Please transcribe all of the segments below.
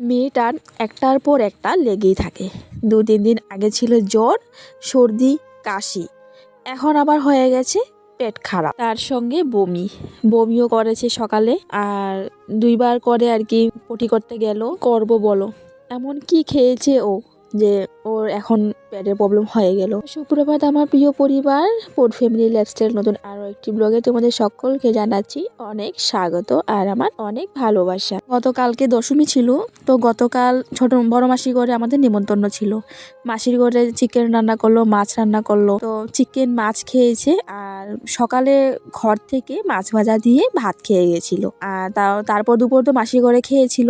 মেয়েটার একটার পর একটা লেগেই থাকে। দু তিন দিন আগে ছিল জ্বর, সর্দি, কাশি। এখন আবার হয়ে গেছে পেট খারাপ। তার সঙ্গে বমি। বমিও করেছে সকালে আর দুইবার করে আর কি পটি করতে গেল। করব বলো। এমন কি খেয়েছে ও যে ওর এখন পেটের প্রবলেম হয়ে গেল। সুপ্রভাত আমার প্রিয় পরিবার পোর্ট ফ্যামিলি লাইফস্টাইল নতুন আরও একটি ব্লগে তোমাদের সকলকে জানাচ্ছি অনেক স্বাগত আর আমার অনেক ভালোবাসা। গতকালকে দশমী ছিল, তো গতকাল ছোট বড় মাসির ঘরে আমাদের নিমন্ত্রণ ছিল। মাসির ঘরে চিকেন রান্না করল, মাছ রান্না করল, তো চিকেন মাছ খেয়েছে আর সকালে ঘর থেকে মাছ ভাজা দিয়ে ভাত খেয়ে গেছিল। তারপর দুপুর তো মাসি করে খেয়েছিল।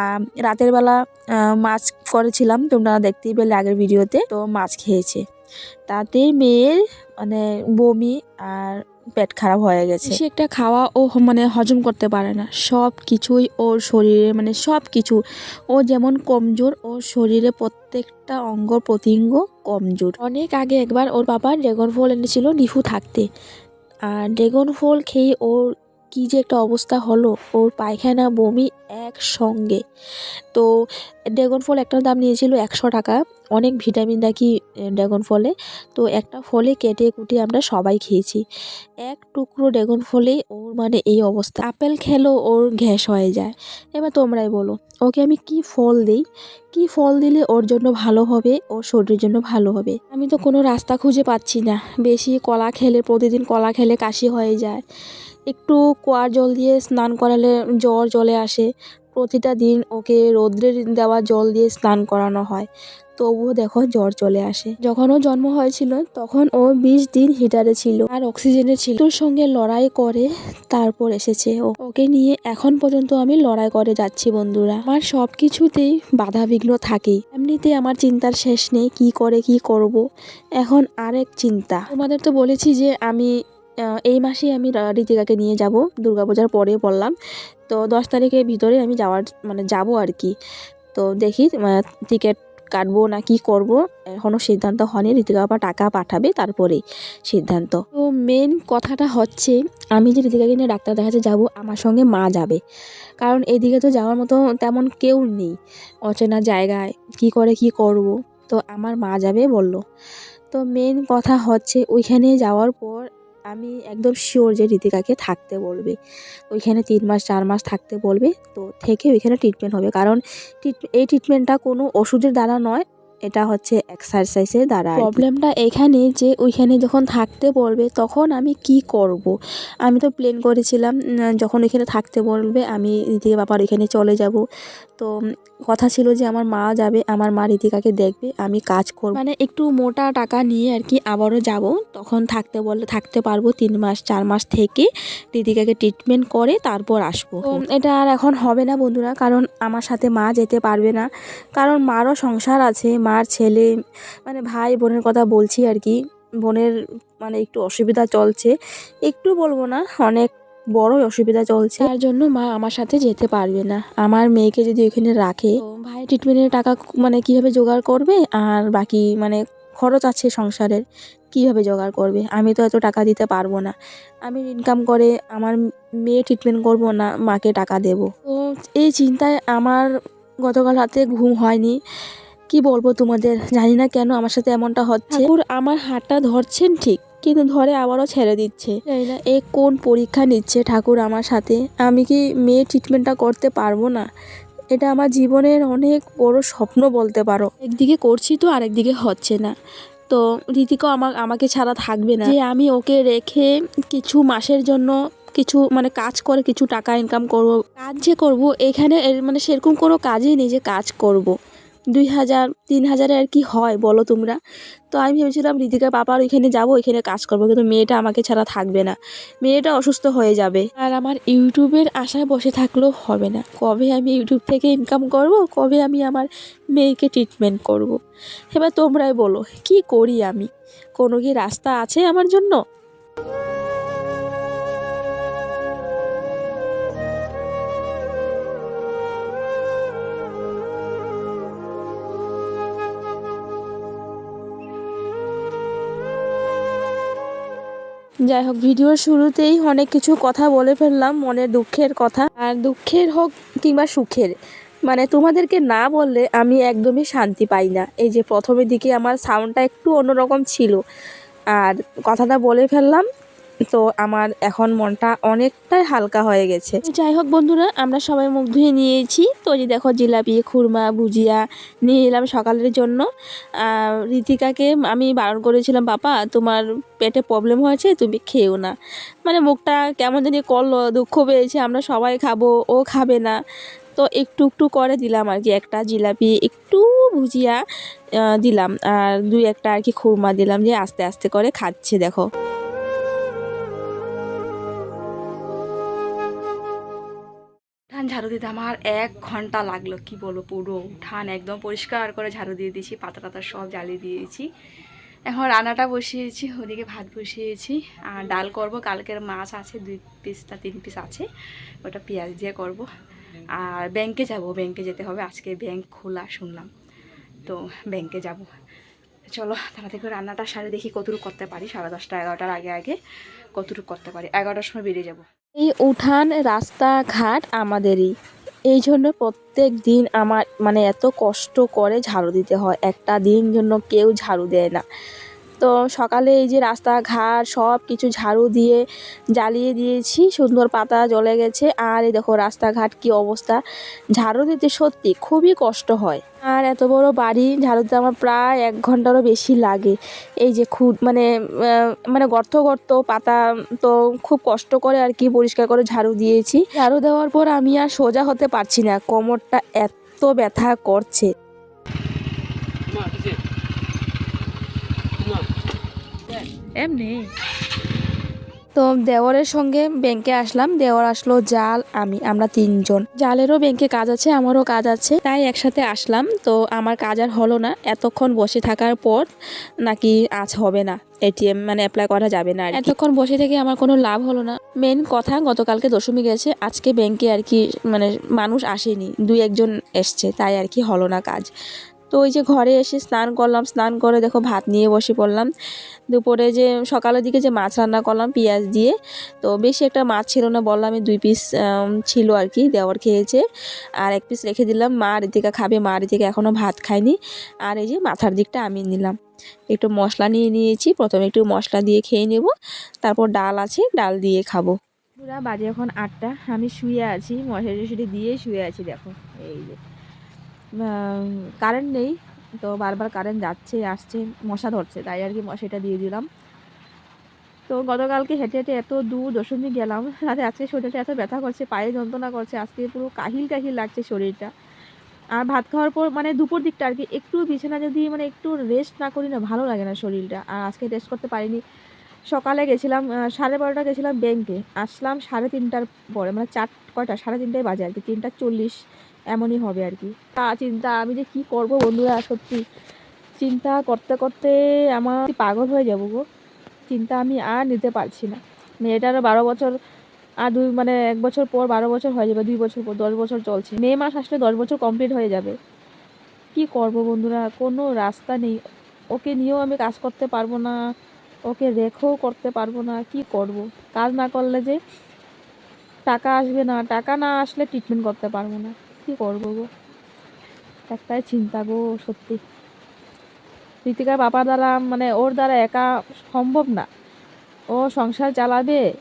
আর রাতের বেলা মাছ করেছিলাম, তোমরা দেখতেই পেলে আগের ভিডিওতে। তো মাছ খেয়েছে। তাতে মেয়ের মানে বমি আর পেট খারাপ হয়ে গেছে। সে একটা খাওয়া ও মানে হজম করতে পারে না। সব কিছুই ওর শরীরে মানে সব কিছু ও যেমন কমজোর, ওর শরীরে প্রত্যেকটা অঙ্গ প্রত্যঙ্গ কমজোর। অনেক আগে একবার ওর বাবা ড্রেগন ফল এনেছিল নিফু থাকতে। আর ড্রেগন ফল খেয়ে ওর কি যে একটা অবস্থা হলো, ওর পায়খানা, বমি একসঙ্গে। তো ড্রেগন ফল একটার দাম নিয়েছিল একশো টাকা। অনেক ভিটামিন রাখি ড্রাগন ফলে। তো একটা ফলে কেটে কুটে আমরা সবাই খেয়েছি। এক টুকরো ড্রাগন ফলেই ওর মানে এই অবস্থা। আপেল খেলেও ওর গ্যাস হয়ে যায়। এবার তোমরাই বলো, ওকে আমি কি ফল দিই? কি ফল দিলে ওর জন্য ভালো হবে, ওর শরীরের জন্য ভালো হবে? আমি তো কোনো রাস্তা খুঁজে পাচ্ছি না। বেশি কলা খেলে, প্রতিদিন কলা খেলে কাশি হয়ে যায়। একটু কোয়ার জল দিয়ে স্নান করালে জ্বর চলে আসে। প্রতিটা দিন ওকে রৌদ্রে দেওয়া জল দিয়ে স্নান করানো হয়। তবুও দেখো জ্বর চলে আসে। যখন ও জন্ম হয়েছিল, তখন ও বিশ দিন হিটারে ছিল আর অক্সিজেনে ছিল। তোর সঙ্গে লড়াই করে তারপর এসেছে ও। ওকে নিয়ে এখন পর্যন্ত আমি লড়াই করে যাচ্ছি বন্ধুরা। আমার সব কিছুতেই বাধা বিঘ্ন থাকেই। এমনিতে আমার চিন্তার শেষ নেই কি করে কি করব। এখন আরেক চিন্তা। তোমাদের তো বলেছি যে আমি এই মাসে আমি ঋতিকাকে নিয়ে যাব। দুর্গাপূজার পরে বললাম। তো দশ তারিখের ভিতরে আমি যাওয়ার মানে যাব আর কি। তো দেখি টিকিট কাটবো না কি করব? এখনও সিদ্ধান্ত হয়নি, ঋতিকা বাবা টাকা পাঠাবে তারপরেই সিদ্ধান্ত। তো মেন কথাটা হচ্ছে, আমি যে ঋতিকাকে নিয়ে ডাক্তার দেখাতে যাব, আমার সঙ্গে মা যাবে। কারণ এদিকে তো যাওয়ার মতো তেমন কেউ নেই। অচেনা জায়গায়, কি করে কি করব? তো আমার মা যাবে বলল। তো মেন কথা হচ্ছে, ওইখানে যাওয়ার পর আমি একদম শিওর যে ঋতিকাকে থাকতে বলবে। ওইখানে তিন মাস, চার মাস থাকতে বলবে, তো থেকে ওইখানে ট্রিটমেন্ট হবে। কারণ এই ট্রিটমেন্টটা কোনো ওষুধের দ্বারা নয় এটা হচ্ছে এক্সারসাইজের দ্বারা প্রবলেমটা এখানে যে ওইখানে যখন থাকতে বলবে তখন আমি কি করব। আমি তো প্লেন করেছিলাম যখন ওইখানে থাকতে বলবে আমি ঋতিকা বাবার ওইখানে চলে যাব। তো কথা ছিল যে আমার মা যাবে আমার মা ঋতিকাকে দেখবে আমি কাজ করব। মানে একটু মোটা টাকা নিয়ে আর কি আবারও যাব তখন থাকতে বললে থাকতে পারব তিন মাস চার মাস থেকে ঋতিকাকে ট্রিটমেন্ট করে তারপর আসব। এটা আর এখন হবে না বন্ধুরা কারণ আমার সাথে মা যেতে পারবে না। কারণ মারও সংসার আছে মার ছেলে মানে ভাই বোনের কথা বলছি আর কি। বোনের মানে একটু অসুবিধা চলছে। একটু বলব না অনেক বড়ই অসুবিধা চলছে। তার জন্য মা আমার সাথে যেতে পারবে না। আমার মেয়েকে যদি ওখানে রাখে ভাই ট্রিটমেন্টের টাকা মানে কীভাবে জোগাড় করবে? আর বাকি মানে খরচ আছে সংসারের কীভাবে জোগাড় করবে? আমি তো এত টাকা দিতে পারব না। আমি ইনকাম করে আমার মেয়ে ট্রিটমেন্ট করব না মাকে টাকা দেব। তো এই চিন্তায় আমার গতকাল রাতে ঘুম হয়নি। কি বলব তোমাদের? জানি না কেন আমার সাথে এমনটা হচ্ছে। ঠাকুর আমার হাতটা ধরছেন ঠিক কিন্তু ধরে আবারও ছেড়ে দিচ্ছে। এ কোন পরীক্ষা নিচ্ছে ঠাকুর আমার সাথে? আমি কি মেয়ে ট্রিটমেন্টটা করতে পারব না? এটা আমার জীবনের অনেক বড় স্বপ্ন বলতে পারো। একদিকে করছি তো আরেকদিকে হচ্ছে না। তো রীতিকাও আমার আমাকে ছাড়া থাকবে না। যে আমি ওকে রেখে কিছু মাসের জন্য কিছু মানে কাজ করে কিছু টাকা ইনকাম করব কাজ যে করব এখানে মানে সেরকম কোনো কাজই নেই যে কাজ করব। দুই হাজার, তিন হাজারে আর কি হয়, বলো তোমরা। তো আমি ভেবেছিলাম ঋতিকা পাপার ওইখানে যাব, ওইখানে কাজ করব, কিন্তু মেয়েটা আমাকে ছাড়া থাকবে না। মেয়েটা অসুস্থ হয়ে যাবে। আর আমার ইউটিউবের আশায় বসে থাকলেও হবে না। কবে আমি ইউটিউব থেকে ইনকাম করব, কবে আমি আমার মেয়েকে ট্রিটমেন্ট করব। এবার তোমরাই বলো, কি করি আমি? কোনো কি রাস্তা আছে আমার জন্য? যাই হোক, ভিডিওর শুরুতেই অনেক কিছু কথা বলে ফেললাম মনের দুঃখের কথা। আর দুঃখের হোক কিংবা সুখের মানে তোমাদেরকে না বললে আমি একদমই শান্তি পাই না। এই যে প্রথমের দিকে আমার সাউন্ডটা একটু অন্যরকম ছিল। আর কথাটা বলে ফেললাম তো আমার এখন মনটা অনেকটাই হালকা হয়ে গেছে। যাই হোক বন্ধুরা, আমরা সবাই মুখ ধুয়ে নিয়েছি। তো যে দেখো জিলাপি, খুরমা, ভুজিয়া নিয়ে এলাম সকালের জন্য। আর ঋতিকাকে আমি বারণ করেছিলাম, বাবা, তোমার পেটে প্রবলেম হয়েছে, তুমি খেও না। মানে মুখটা কেমন জানি করল, দুঃখ পেয়েছে, আমরা সবাই খাব, ও খাবে না। তো একটু একটু করে দিলাম আর কি, একটা জিলাপি, একটু ভুজিয়া দিলাম। আর দুই একটা আর কি খুরমা দিলাম যে আস্তে আস্তে করে খাচ্ছে, দেখো। ঝাড়ু দিতে আমার এক ঘণ্টা লাগল, কি বলব, পুরো উঠান একদম পরিষ্কার করে ঝাড়ু দিয়ে দিয়েছি, পাতা টাতা সব জ্বালিয়ে দিয়েছি। এখন রান্নাটা বসিয়েছি, ওদিকে ভাত বসিয়েছি, আর ডাল করব, কালকের মাছ আছে, দুই পিস না, তিন পিস আছে, ওটা পেঁয়াজ দিয়ে করব। আর ব্যাংকে যাব, ব্যাংকে যেতে হবে, আজকে ব্যাংক খোলা শুনলাম, তো ব্যাংকে যাব। চলো তাড়াতাড়ি করে রান্নাটা সারে দেখি কতটুকু করতে পারি, সাড়ে দশটা, এগারোটার আগে আগে কতটুকু করতে পারি, এগারোটার সময় বেরিয়ে যাব। এই উঠান রাস্তাঘাট আমাদেরই। এই জন্য প্রত্যেক দিন আমার মানে এত কষ্ট করে ঝাড়ু দিতে হয়। একটা দিন জন্য কেউ ঝাড়ু দেয় না। তো সকালে এই যে রাস্তাঘাট সব কিছু ঝাড়ু দিয়ে জ্বালিয়ে দিয়েছি, সুন্দর পাতা জ্বলে গেছে। আর এই দেখো রাস্তাঘাট কি অবস্থা। ঝাড়ু দিতে সত্যি খুবই কষ্ট হয়। আর এত বড় বাড়ি, ঝাড়ু দিতে আমার প্রায় এক ঘন্টারও বেশি লাগে। এই যে খুদ মানে মানে গর্ত গর্ত পাতা তো খুব কষ্ট করে আর কি পরিষ্কার করে ঝাড়ু দিয়েছি। ঝাড়ু দেওয়ার পর আমি আর সোজা হতে পারছি না। কোমরটা এত ব্যথা করছে। এমনি। তো দেওয়ারের সঙ্গে ব্যাংকে আসলাম, দেওয়ার আসলো জাল, আমি, আমরা তিনজন। জালেরও ব্যাংকে কাজ আছে, আমারও কাজ আছে। তাই একসাথে আসলাম, তো আমার কাজ আর হলো না। এতক্ষণ বসে থাকার পর নাকি আজ হবে না। এটিএম মানে অ্যাপ্লাই করা যাবে না এতক্ষণ বসে থেকে আমার কোনো লাভ হলো না। মেন কথা, গতকালকে দশমী গেছে, আজকে ব্যাংকে আর কি মানে মানুষ আসেনি। দুই একজন এসছে, তাই আর কি হলো না কাজ। তো ওই যে ঘরে এসে স্নান করলাম, স্নান করে দেখো ভাত নিয়ে বসে পড়লাম। দুপুরে যে সকালের দিকে যে মাছ রান্না করলাম পেঁয়াজ দিয়ে, তো বেশি একটা মাছ ছিল না, বললাম আমি দুই পিস ছিল আর কি, দেওয়ার খেয়েছে। আর এক পিস রেখে দিলাম, মা ঋতিকা খাবে, মা ঋতিকা এখনও ভাত খায়নি। আর এই যে মাথার দিকটা আমি নিলাম। একটু মশলা নিয়ে নিয়েছি, প্রথমে একটু মশলা দিয়ে খেয়ে নেব, তারপর ডাল আছে, ডাল দিয়ে খাব। বাজে এখন আটটা, আমি শুয়ে আছি মশলা টশারি দিয়ে শুয়ে আছি, দেখো, এই যে। কারেন্ট নেই, তো বারবার কারেন্ট যাচ্ছে, আসছে, মশা ধরছে, তাই আর কি মশারিটা দিয়ে দিলাম। তো গতকালকে হেঁটে হেঁটে এত দূর দশমী গেলাম রাতে আজকে শরীরটা এত ব্যথা করছে, পায়ে যন্ত্রণা করছে, আজকে পুরো কাহিল কাহিল লাগছে শরীরটা। আর ভাত খাওয়ার পর মানে দুপুর দিকটা আর কি, একটু বিছানা যদি মানে একটু রেস্ট না করি না, ভালো লাগে না শরীরটা। আর আজকে রেস্ট করতে পারিনি। সকালে গেছিলাম সাড়ে বারোটা গেছিলাম ব্যাংকে আসলাম সাড়ে তিনটার পরে মানে চার, কয়টা? সাড়ে তিনটায় বাজে আর কি, তিনটা চল্লিশ। এমনই হবে আর কি। তা চিন্তা, আমি যে কি করব বন্ধুরা, সত্যি। চিন্তা করতে করতে আমার পাগল হয়ে যাব গো। চিন্তা আমি আর নিতে পারছি না। মেয়েটারও বারো বছর, আর দুই মানে এক বছর পর বারো বছর হয়ে যাবে, দুই বছর পর, দশ বছর চলছে। মে মাস আসলে দশ বছর কমপ্লিট হয়ে যাবে। কি করব বন্ধুরা, কোনো রাস্তা নেই। ওকে নিয়েও আমি কাজ করতে পারব না, ওকে রেখেও করতে পারব না, কি করব? কাজ না করলে যে টাকা আসবে না, টাকা না আসলে ট্রিটমেন্ট করতে পারব না। কি করব গো? একটাই চিন্তা গো, সত্যি। ঋতিকার বাবার দ্বারা মানে ওর দ্বারা একা সম্ভব না। ও সংসার চালাবে,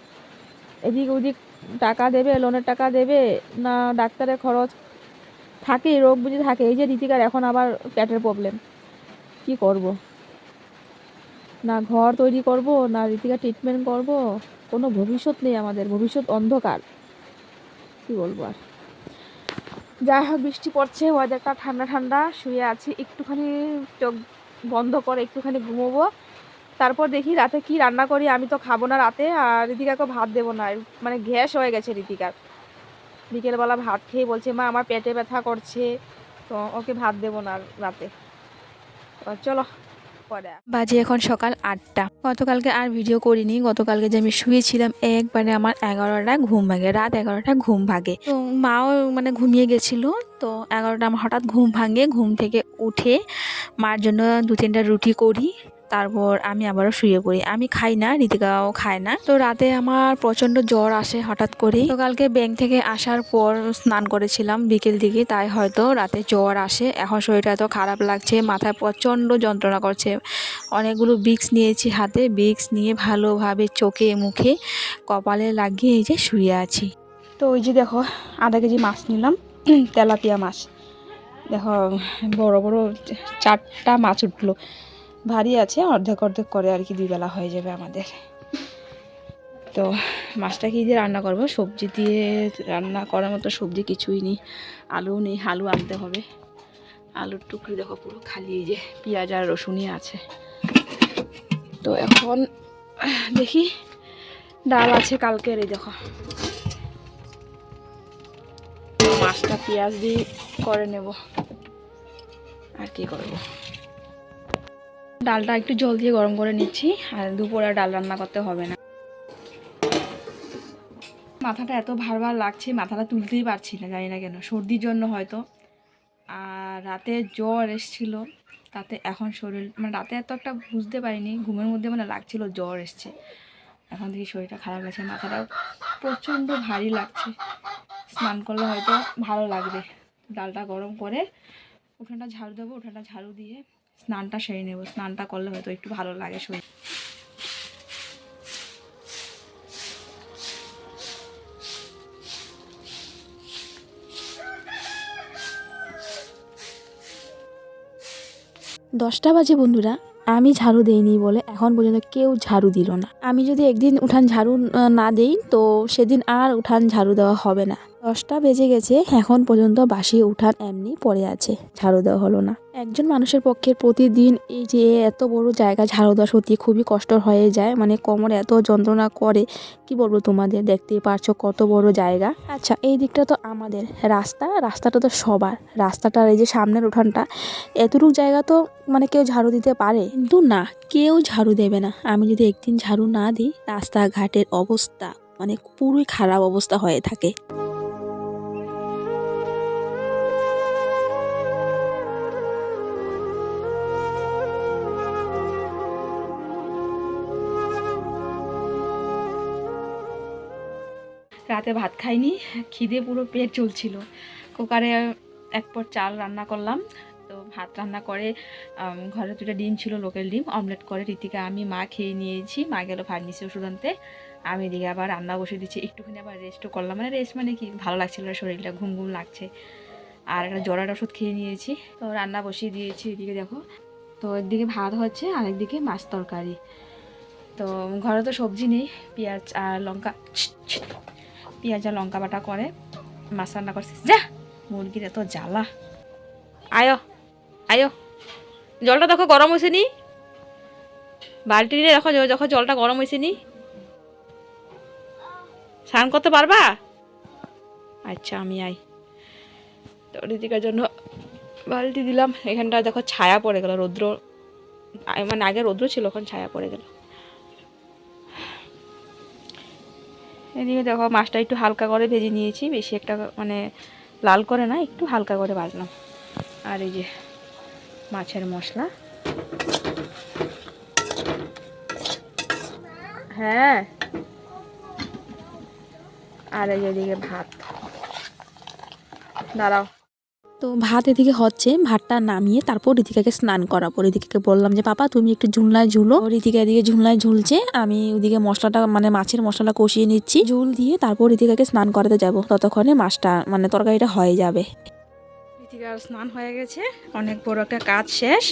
এদিক ওদিক টাকা দেবে লোনের টাকা দেবে, না ডাক্তারের খরচ থাকে, রোগ বুঝে থাকে। এই যে ঋতিকার এখন আবার পেটের প্রবলেম কি করব? না ঘর তৈরি করব, না ঋতিকা ট্রিটমেন্ট করব, কোনো ভবিষ্যৎ নেই আমাদের, ভবিষ্যৎ অন্ধকার। কি বলব আর? যাই হোক, বৃষ্টি পড়ছে ওয়েদারটা ঠান্ডা ঠান্ডা, শুয়ে আছি, একটুখানি চোখ বন্ধ করে একটুখানি ঘুমোবো। তারপর দেখি রাতে কি রান্না করি, আমি তো খাব না রাতে, আর ঋতিকাকে ভাত দেবো না মানে গ্যাস হয়ে গেছে ঋতিকার বিকেলবেলা ভাত খেয়ে বলছে, মা, আমার পেটে ব্যথা করছে। তো ওকে ভাত দেবো না রাতে। চলো বাজে এখন সকাল আটটা। গতকালকে আর ভিডিও করিনি। গতকালকে যে আমি শুয়েছিলাম, একবারে আমার এগারোটা ঘুম ভাগে রাত এগারোটা ঘুম ভাগে তো মাও মানে ঘুমিয়ে গেছিল। তো এগারোটা আমার হঠাৎ ঘুম ভাঙে। ঘুম থেকে উঠে মার জন্য দু তিনটা রুটি করি। তারপর আমি আবারও শুয়ে পড়ি। আমি খাই না, রীতিকাও খায় না। তো রাতে আমার প্রচণ্ড জ্বর আসে হঠাৎ করে তো কালকে ব্যাংক থেকে আসার পর স্নান করেছিলাম বিকেল দিকে, তাই হয়তো রাতে জ্বর আসে। এখন শরীরটা এত খারাপ লাগছে, মাথায় প্রচণ্ড যন্ত্রণা করছে। অনেকগুলো বিক্স নিয়েছি হাতে, বিক্স নিয়ে ভালোভাবে চোখে, মুখে, কপালে লাগিয়ে এই যে শুয়ে আছি। তো ওই যে দেখো, আধা কেজি মাছ নিলাম, তেলাপিয়া মাছ। দেখো, বড় বড় চারটা মাছ উঠল। ভারী আছে, অর্ধেক অর্ধেক করে আর কি দুই বেলা হয়ে যাবে আমাদের। তো মাছটা কি দিয়ে রান্না করব? সবজি দিয়ে রান্না করার মতো সবজি কিছুই নেই, আলু নেই, আলু আনতে হবে। আলুর টুকরি দেখো পুরো খালি, এই যে পেঁয়াজ আর রসুনই আছে। তো এখন দেখি ডাল আছে কালকের, এই দেখো। মাছটা পেঁয়াজ দিয়ে করে নেব। আর কি করব? ডালটা একটু জল দিয়ে গরম করে নিচ্ছি আর দুপুরে ডাল রান্না করতে হবে না। মাথাটা এত ভার ভার লাগছে, মাথাটা তুলতেই পারছি না, জানি না কেন, সর্দির জন্য হয়তো। আর রাতে জ্বর এসছিল, তাতে এখন শরীর মানে রাতে এত একটা বুঝতে পারিনি, ঘুমের মধ্যে মানে লাগছিল জ্বর এসছে। এখন থেকে শরীরটা খারাপ লাগছে, মাথাটাও প্রচণ্ড ভারী লাগছে। স্নান করলে হয়তো ভালো লাগবে। ডালটা গরম করে উঠানটা ঝাড়ু দেবো, উঠানটা ঝাড়ু দিয়ে স্নানটা সেরে নেব, স্নানটা করলে হয়তো একটু ভালো লাগে শরীর। দশটা বাজে বন্ধুরা, আমি ঝাড়ু দেইনি বলে এখন পর্যন্ত কেউ ঝাড়ু দিল না। আমি যদি একদিন উঠান ঝাড়ু না দেই, তো সেদিন আর উঠান ঝাড়ু দেওয়া হবে না। দশটা বেজে গেছে, এখন পর্যন্ত বাসি উঠান এমনি পড়ে আছে, ঝাড়ু দেওয়া হলো না। একজন মানুষের পক্ষে প্রতিদিন এই যে এত বড় জায়গা ঝাড়ু দেওয়া সত্যি খুবই কষ্ট হয়ে যায় মানে কোমরে এত যন্ত্রণা করে, কি বলব তোমাদের, দেখতেই পারছ কত বড় জায়গা। আচ্ছা এই দিকটা তো আমাদের, রাস্তা, রাস্তাটা তো সবার, রাস্তাটার এই যে সামনের উঠানটা, এতটুকু জায়গা তো মানে কেউ ঝাড়ু দিতে পারে, কিন্তু না, কেউ ঝাড়ু দেবে না। আমি যদি একদিন ঝাড়ু না দিই, রাস্তাঘাটের অবস্থা মানে পুরোই খারাপ অবস্থা হয়ে থাকে। রাতে ভাত খাইনি, খিদে পুরো পেট চলছিল। কুকারে এক পর চাল রান্না করলাম, তো ভাত রান্না করে ঘরে দুটো ডিম ছিল লোকাল ডিম, অমলেট করে রীতিকা আমি, মা খেয়ে নিয়েছি, মা গেল ফার্মেসি ওষুধ আনতে। আমি এদিকে আবার রান্না বসে দিচ্ছি, একটুখানি আবার রেস্টও করলাম। মানে রেস্ট মানে কি, ভালো লাগছিল শরীরটা, ঘুম ঘুম লাগছে। আর একটা জ্বরের ওষুধ খেয়ে নিয়েছি, তো রান্না বসিয়ে দিয়েছি এদিকে দেখো। তো একদিকে ভাত হচ্ছে, আর একদিকে মাছ তরকারি। তো ঘরে তো সবজি নেই, পেঁয়াজ আর লঙ্কা পেঁয়াজ, লঙ্কা বাটা করে মাছ রান্না করছিস যা মুরগির এত জ্বালা। আয়ো আয়ো, জলটা দেখো গরম হয়েছে নি? বালতি নিয়ে দেখো যখন জলটা গরম হয়েছে নি? স্নান করতে পারবা? আচ্ছা আমি আই। তো জন্য বালতি দিলাম। এখানটা দেখো ছায়া পড়ে গেল, রৌদ্র মানে আগে রৌদ্র ছিল, এখন ছায়া পড়ে গেল। এদিকে দেখো, মাছটা একটু হালকা করে ভেজে নিয়েছি, বেশি একটা মানে লাল করে না, একটু হালকা করে বাজলাম আর এই যে মাছের মশলা। হ্যাঁ। আর এই যে এদিকে ভাত। দাঁড়াও। তো ভাত এদিকে হচ্ছে, ভাতটা নামিয়ে তারপর ঋতিকাকে স্নান করাবো। ঋতিকাকে বললাম যে, পাপা, তুমি একটু ঝুলনায় ঝুলো। ঋতিকা এদিকে ঝুলনায় ঝুলছে, আমি ওদিকে মশলাটা মানে মাছের মশলাটা কষিয়ে নিচ্ছি। ঝুল দিয়ে তারপর ঋতিকাকে স্নান করাতে যাব। ততক্ষণে মাছটা মানে তরকারিটা হয়ে যাবে। ঋতিকার স্নান হয়ে গেছে। অনেক বড় একটা কাজ শেষ।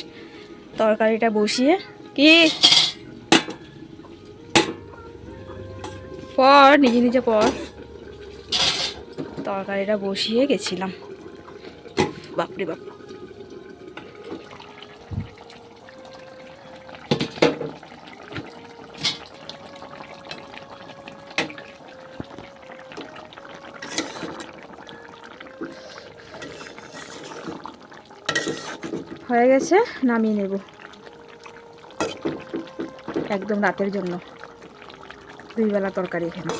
তরকারিটা বসিয়ে, কি? পর, নিজে নিজে পর। তরকারিটা বসিয়ে গেছিলাম। বাপরে বাপ। হয়ে গেছে নামিয়ে নেব। একদম রাতের জন্য। দুই বেলা তরকারি এখানে।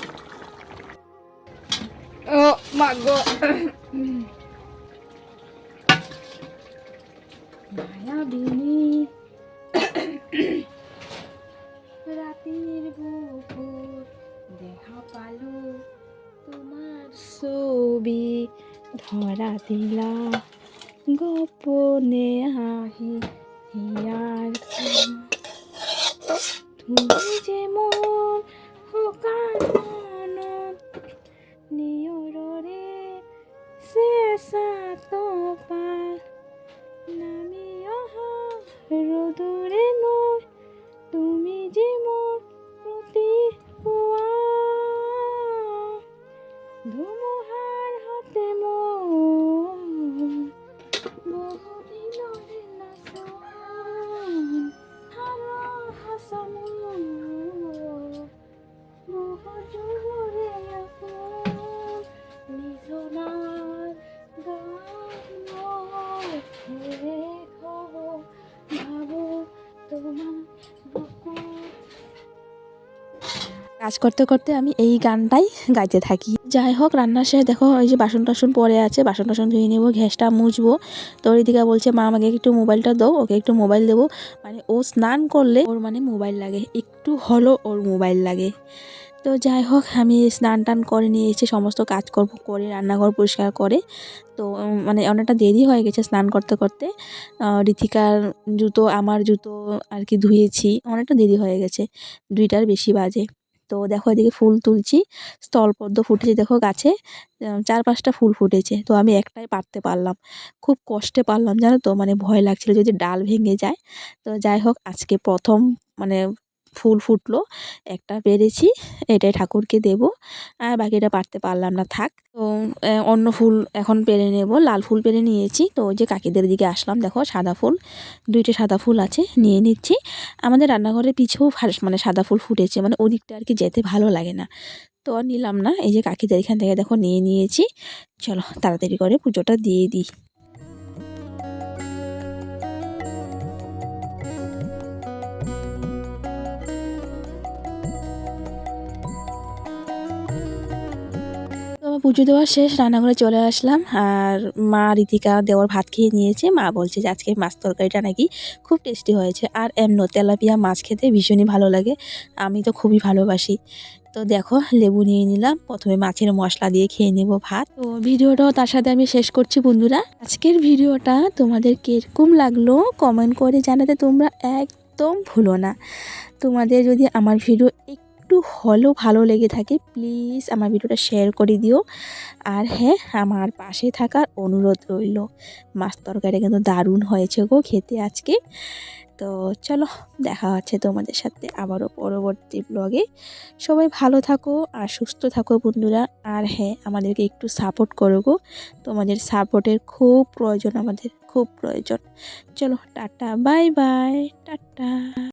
ও মাগো মায়াবিনী রাতের বুকুর দেহ পালো, তোমার ছবি ধরা দিলা। গোপনে আহি হিয়ার তুমি যে মোর হোকান ৰ'দৰে কাজ করতে করতে আমি এই গানটাই গাইতে থাকি। যাই হোক রান্নার শেষ। দেখো ওই যে বাসন টাসন পরে আছে, বাসন টাসন ধুয়ে নেব ঘ্যাসটা মুছবো। তো দিকে বলছে, মা, আমাকে একটু মোবাইলটা দাও, ওকে একটু মোবাইল দেবো। মানে ও স্নান করলে ওর মানে মোবাইল লাগে, একটু হলো ওর মোবাইল লাগে। তো যাই হোক, আমি স্নান টান করে নিয়ে এসে সমস্ত কাজকর্ম করে, রান্নাঘর পরিষ্কার করে, তো মানে অনেকটা দেরি হয়ে গেছে স্নান করতে করতে। ঋতিকার জুতো, আমার জুতো আর কি ধুয়েছি, অনেকটা দেরি হয়ে গেছে, দুইটার বেশি বাজে। তো দেখো এদিকে ফুল তুলছি স্থলপদ্ম ফুটেছে দেখো গাছে চার পাঁচটা ফুল ফুটেছে, তো আমি একটাই পারতে পারলাম। খুব কষ্টে পারলাম, জানো তো মানে ভয় লাগছিল যদি ডাল ভেঙে যায়। তো যাই হোক, আজকে প্রথম মানে ফুল ফুটলো, একটা পেরেছি, এটাই ঠাকুরকে দেব। আর বাকিটা পারতে পারলাম না, থাক। তো অন্য ফুল এখন পেরে নেব, লাল ফুল পেরে নিয়েছি। তো, ওই যে কাকিদের দিকে আসলাম, দেখো সাদা ফুল, দুইটা সাদা ফুল আছে, নিয়ে নিচ্ছি। আমাদের রান্নাঘরের পিছেও মানে সাদা ফুল ফুটেছে মানে ওদিকটা আর কি যেতে ভালো লাগে না। তো আর নিলাম না, এই যে কাকিদের এখান থেকে দেখো নিয়ে নিয়েছি। চলো, তাড়াতাড়ি করে পুজোটা দিয়ে দিই। পুজো দেওয়া শেষ, রান্নাঘরে চলে আসলাম। আর মা রীতিকা দেওয়ার ভাত খেয়ে নিয়েছে। মা বলছে যে আজকে মাছ তরকারিটা নাকি খুব টেস্টি হয়েছে। আর এমন তেলাপিয়া মাছ খেতে ভীষণই ভালো লাগে। আমি তো খুবই ভালোবাসি। তো দেখো, লেবু নিয়ে নিলাম। প্রথমে মাছের মশলা দিয়ে খেয়ে নেব ভাত। তো ভিডিওটাও তার সাথে আমি শেষ করছি বন্ধুরা। আজকের ভিডিওটা তোমাদের কীরকম লাগল কমেন্ট করে জানাতে তোমরা একদম ভুলো না। তোমাদের যদি আমার ভিডিও একটু হলেও ভালো লেগে থাকে প্লিজ আমার ভিডিওটা শেয়ার করে দিও। আর হ্যাঁ আমার পাশে থাকার অনুরোধ রইল। মাছ তরকারি কিন্তু দারুণ হয়েছে গো খেতে আজকে। তো চলো, দেখা হচ্ছে তোমাদের সাথে আবারও পরবর্তী ব্লগে সবাই ভালো থাকো আর সুস্থ থাকো বন্ধুরা। আর হ্যাঁ আমাদেরকে একটু সাপোর্ট করো গো। তোমাদের সাপোর্টের খুব প্রয়োজন আমাদের, খুব প্রয়োজন। চলো, টাটা বাই বাই টাটা।